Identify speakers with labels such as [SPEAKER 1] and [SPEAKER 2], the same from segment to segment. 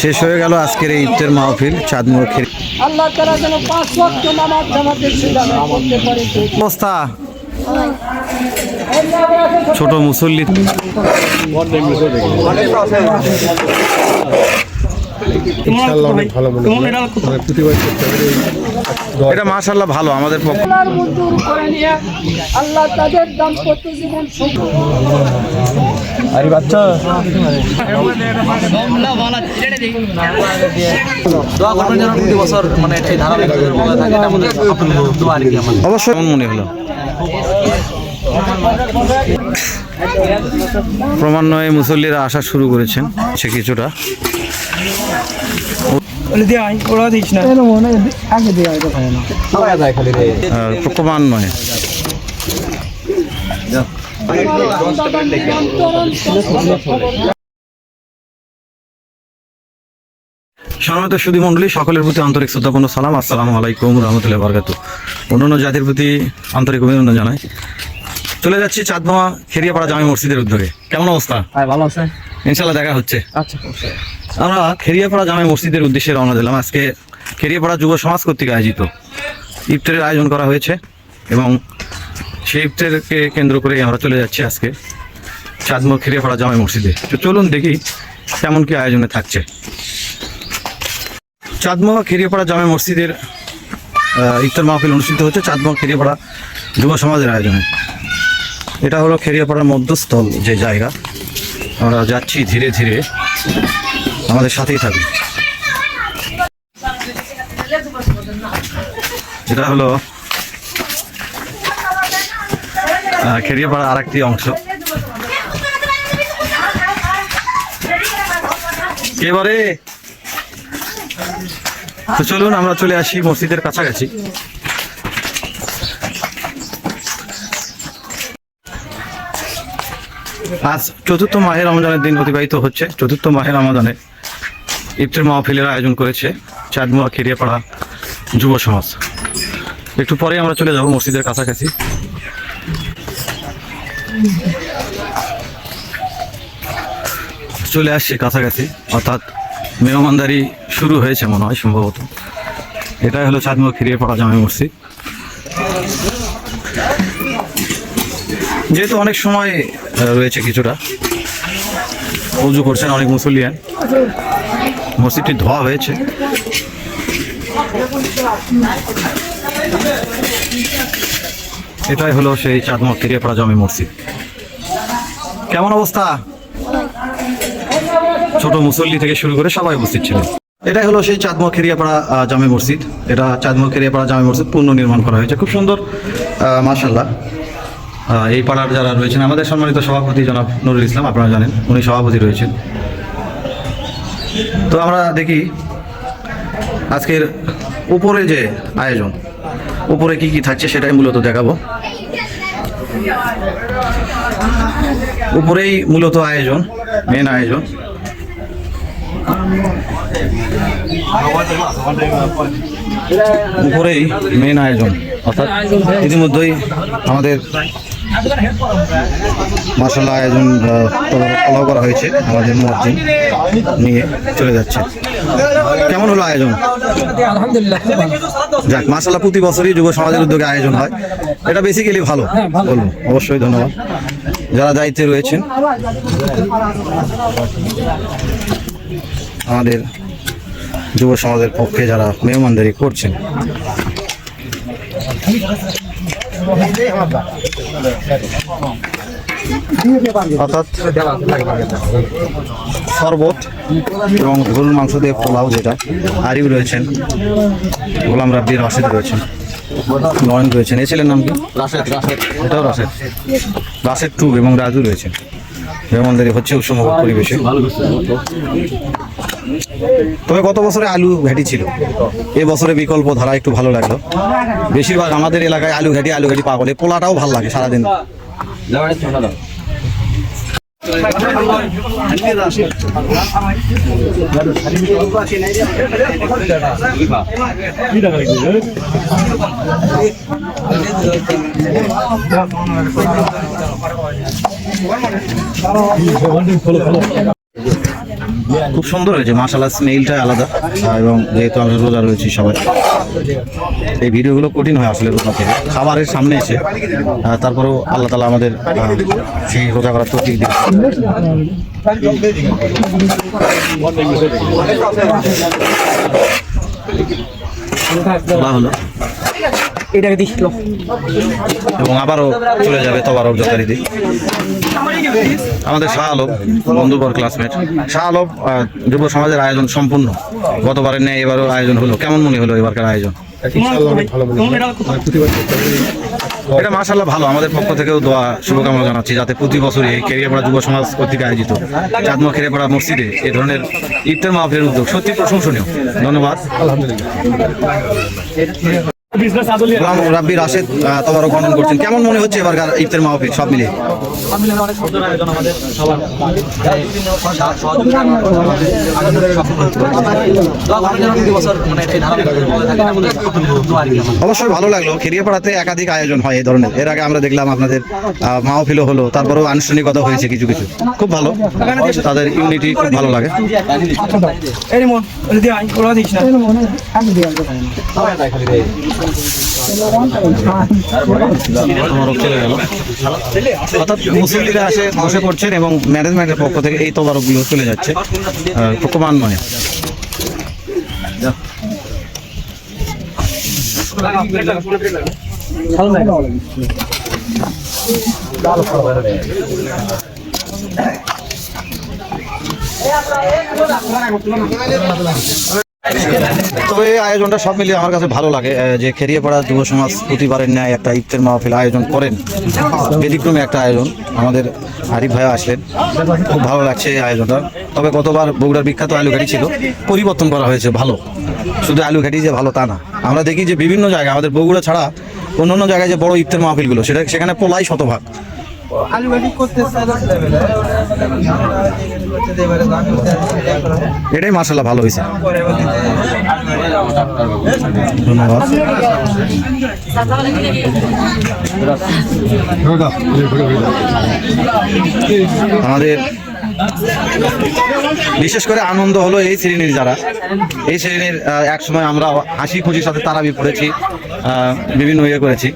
[SPEAKER 1] শেষ হয়ে গেল আজকের এই ইফতার মাহফিল চাঁদমোহর খেরি
[SPEAKER 2] আল্লাহ তারা যেন পাঁচ ওয়াক্ত নামাজ জামাতের সুযোগ করতে পারে।
[SPEAKER 1] অবস্থা। ছোট মুসল্লি। এটা মাশাল্লাহ ভালো আমাদের পক্ষ।
[SPEAKER 2] আল্লাহ তাদের দাম্পত্য জীবন সুখ
[SPEAKER 3] দোয়া করবেন যেন প্রতি বছর মানে এই ধারাবাহিক বলা থাকে এটা আমাদের দোয়া আর কি আমাদের।
[SPEAKER 1] অবশ্যই। মনে হলো। ক্রমান্বয়ে মুসল্লিরা আসা শুরু করেছেন সে কিছুটা। ক্রমান্বয়ে সম্মানিত সুদী মন্ডলী সকলের প্রতি আন্তরিক শ্রদ্ধাপূর্ণ সালাম আসসালামু আলাইকুম রহমতুল্লাহ বরকাত অন্যান্য জাতির প্রতি আন্তরিক অভিনন্দন জানাই। চলে যাচ্ছি চাঁদমা খেরিয়াপাড়া জামে মসজিদের উদ্যোগে। কেমন অবস্থা?
[SPEAKER 3] ভালো আছে
[SPEAKER 1] ইনশাল্লাহ দেখা হচ্ছে।
[SPEAKER 3] আচ্ছা
[SPEAKER 1] আমরা খেরিয়াপাড়া জামে মসজিদের উদ্দেশ্যে রওনা দিলাম। আজকে খেরিয়াপাড়া যুব সমাজ কর্তৃক আয়োজিত। ইফতারের আয়োজন করা হয়েছে এবং ইফতারকে কেন্দ্র করে আমরা চলে যাচ্ছি আজকে চাঁদমো খেরিয়াপাড়া জামাই মসজিদে। তো চলুন দেখি কেমন কি আয়োজনে থাকছে। চাঁদমোহা খেরিয়াপাড়া জামে মসজিদের ইফতার মাহফিল অনুষ্ঠিত হচ্ছে চাঁদমোহা খেরিয়াপাড়া যুব সমাজের আয়োজনে। এটা হলো খেরিয়াপাড়ার মধ্যস্থল যে জায়গা। আমরা যাচ্ছি ধীরে ধীরে। আমাদের সাথেই থাকবে এটা হলো খেরিয়াপাড়া আর একটি অংশ। এবারে তো চলুন, আমরা চলে আসি মসজিদের কাছাকাছি। আজ চতুর্থ মাহের রমজানের দিন অতিবাহিত হচ্ছে। চতুর্থ মাহের রমজানে ইফতার মাহফিলের আয়োজন করেছে চাঁদমুয়া খেরিয়াপাড়া যুব সমাজ। একটু পরে আমরা চলে যাব মসজিদের কাছাকাছি। চলে আসছে কাছাকাছি, অর্থাৎ মেহমানদারি শুরু হয়েছে মনে হয় সম্ভবত। এটাই হলো চাঁদমুয়া পড়া জামে মসজিদ। যেহেতু অনেক সময় রয়েছে কিছুটা উজু করছেন অনেক মুসলিয়ান মসজিদটি ধোয়া হয়েছে। এটাই হলো সেই চাঁদমা ফিরিয়েপাড়া জমি মসজিদ কেমন অবস্থা? ছোট মুসল্লি থেকে শুরু করে সবাই উপস্থিত ছিলেন। এটাই হলো সেই চাঁদমা খেরিয়াপাড়া জামে মসজিদ। এটা চাঁদমা খেরিয়াপাড়া জামে মসজিদ পুনর্নির্মাণ করা হয়েছে। খুব সুন্দর মার্শাল্লাহ এই পাড়ার যারা রয়েছেন, আমাদের সম্মানিত সভাপতি জনাব নুরুল ইসলাম, আপনারা জানেন, উনি সভাপতি রয়েছেন। তো আমরা দেখি আজকের উপরে যে আয়োজন উপরে কি কি থাকছে সেটাই মূলত দেখাবো। উপরেই মূলত আয়োজন মেন আয়োজন। উপরেই মেন আয়োজন, অর্থাৎ ইতিমধ্যেই আমাদের মার্শাল্লাহ আয়োজন ফলো করা হয়েছে আমাদের মুয়াজ্জিন নিয়ে চলে যাচ্ছে। কেমন হলো আয়োজন? যাক মার্শাল্লাহ প্রতি বছরই যুব সমাজের উদ্যোগে আয়োজন হয়। এটা বেসিক্যালি ভালো। বলব অবশ্যই ধন্যবাদ। যারা দায়িত্বে রয়েছেন আমাদের যুব সমাজের পক্ষে যারা মেহমানদারি করছেন অর্থাৎ শরবত এবং গরুর মাংস দিয়ে পোলাও যেটা আরিফ রয়েছেন গোলাম রাব্বি রাশেদ রয়েছেন নয়ন রয়েছেন। এ ছেলের নাম কি?
[SPEAKER 3] রাশেদ রাশেদ।
[SPEAKER 1] এটাও রাশেদ। রাশেদ টু এবং রাজু রয়েছেন। মেহমানদারি হচ্ছে উৎসব পরিবেশে। তবে গত বছরে আলু ঘাটি ছিল। এ বছরে বিকল্প ধারা একটু ভালো লাগল। বেশিরভাগ আমাদের এলাকায় আলু ঘাটি আলু ঘাটি পাগলে পোলাটাও ভালো লাগে সারাদিন। ফলো ফলো খুব সুন্দর হয়েছে মাসাল্লাহ স্মেলটা আলাদা। এবং যেহেতু আমরা রোজা রয়েছি সবাই এই ভিডিওগুলো কঠিন হয় আসলে রোজা থেকে। খাবারের সামনে এসে তারপরেও আল্লাহ তালা আমাদের সেই রোজা করার দিয়েছে বলা হলো।
[SPEAKER 2] এটাকে
[SPEAKER 1] এবং আবারও চলে যাবে তবারক যথারীতি আমাদের শাহ আলম, বন্ধুবর ক্লাসমেট শাহ আলম যুব সমাজের আয়োজন সম্পূর্ণ। গতবারের ন্যায় এবারও আয়োজন হলো। কেমন মনে হলো এবারকার আয়োজন? এটা মাসাল্লাহ ভালো। আমাদের পক্ষ থেকেও দোয়া, শুভকামনা জানাচ্ছি, যাতে প্রতি বছরই এই কেরিয়াপাড়া যুব সমাজ কর্তৃক আয়োজিত চাঁদমা খেরিয়াপাড়া মসজিদে এ ধরনের ইফতার মাহফিলের উদ্যোগ সত্যি প্রশংসনীয়। ধন্যবাদ। গোলাম রাব্বি রাশেদ আহ, তবারক গঠন করছেন। কেমন মনে হচ্ছে ইফতার মাহফিল সব মিলিয়ে?
[SPEAKER 3] মানে।
[SPEAKER 1] অবশ্যই ভালো লাগল। খেরিয়াপাড়াতে একাধিক আয়োজন হয় এই ধরনের। এর আগে আমরা দেখলাম আপনাদের মাহফিলও হলো তারপরেও আনুষ্ঠানিকতা হয়েছে কিছু কিছু। খুব ভালো। তাদের ইউনিটি খুব ভালো লাগে।
[SPEAKER 2] মন ওরা দিস না।
[SPEAKER 1] অর্থাৎ মুসল্লিরা আসে বসে পড়ছেন এবং ম্যানেজমেন্টের পক্ষ থেকে এই তবারকগুলো চলে যাচ্ছে ক্রমান্বয়ে তবে এই আয়োজনটা সব মিলিয়ে আমার কাছে ভালো লাগে যে খেরিয়েপাড়া যুব সমাজ প্রতিবারের ন্যায় একটা ইফতার মাহফিল আয়োজন করেন। ব্যতিক্রমী একটা আয়োজন আমাদের আরিফ ভাইয়া আসলেন। খুব ভালো লাগছে এই আয়োজনটা। তবে গতবার বগুড়ার বিখ্যাত আলু ঘাটি ছিল, পরিবর্তন করা হয়েছে ভালো। শুধু আলু ঘাটি যে ভালো তা না। আমরা দেখি যে বিভিন্ন জায়গায়, আমাদের বগুড়া ছাড়া অন্য অন্য জায়গায় যে বড় ইফতার মাহফিলগুলো, সেটা সেখানে পোলাই শতভাগ। এটাই মার্শাল্লাহ ভালো হয়েছে। ধন্যবাদ আমাদের বিশেষ করে আনন্দ হলো এই শ্রেণির যারা। এই শ্রেণির আহ, এক সময় আমরা হাসি খুশির সাথে তারাবি পড়েছি। বিভিন্ন ইয়ে করেছি।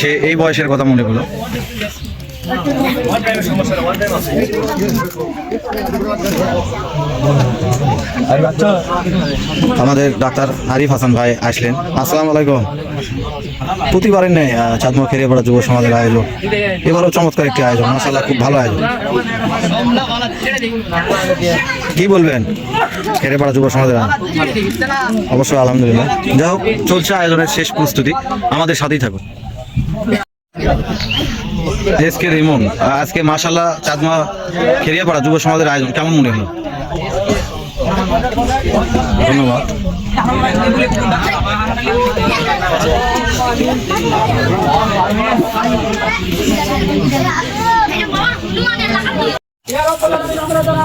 [SPEAKER 1] সে এই বয়সের কথা মনে হলো আমাদের ডাক্তার আরিফ হাসান ভাই আসলেন। আসসালামু আলাইকুম। প্রতিবারের নেই চাঁদমা খেরিয়ে পড়া যুব সমাজের আয়োজন এবারও চমৎকার একটি আয়োজন মাসাল্লাহ খুব ভালো আয়োজন। কি বলবেন খেরে পড়া যুব সমাজের? অবশ্যই, আলহামদুলিল্লাহ। যাই হোক, চলছে আয়োজনের শেষ প্রস্তুতি। আমাদের সাথেই থাকুন। S K Rimon. আজকে মাসাল্লাহ চাঁদমা খেরিয়াপাড়া যুব সমাজের আয়োজন কেমন মনে হলো? ধন্যবাদ।
[SPEAKER 2] আমরা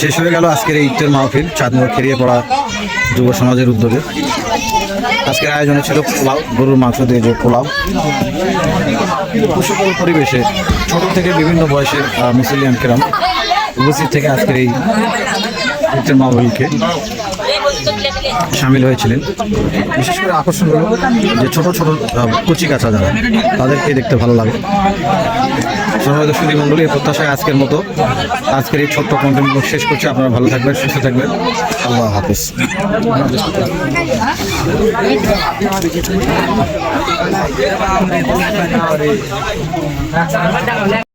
[SPEAKER 1] শেষ হয়ে গেল আজকের এই ইটের মাহফিল, চাঁদমোড় খেরিয়ে পড়া যুব সমাজের উদ্যোগে। আজকের আয়োজনে ছিল পোলাও, গরুর মাংস দিয়ে যে পোলাও। কুশল পরিবেশে ছোট থেকে বিভিন্ন বয়সের মুসলিয়ান কেরাম উপস্থিত থেকে আজকের এই ইটের মাহফিলকে সামিল হয়েছিলেন। বিশেষ করে আকর্ষণ হলো যে ছোট ছোট কচি কাঁচা যারা, তাদেরকে দেখতে ভালো লাগে। মন্ডলী এই প্রত্যাশায় আজকের মতো। আজকের এই ছোট্ট কন্টেন্ট শেষ করছি। আপনারা ভালো থাকবেন, সুস্থ থাকবেন। আল্লাহ হাফিজ।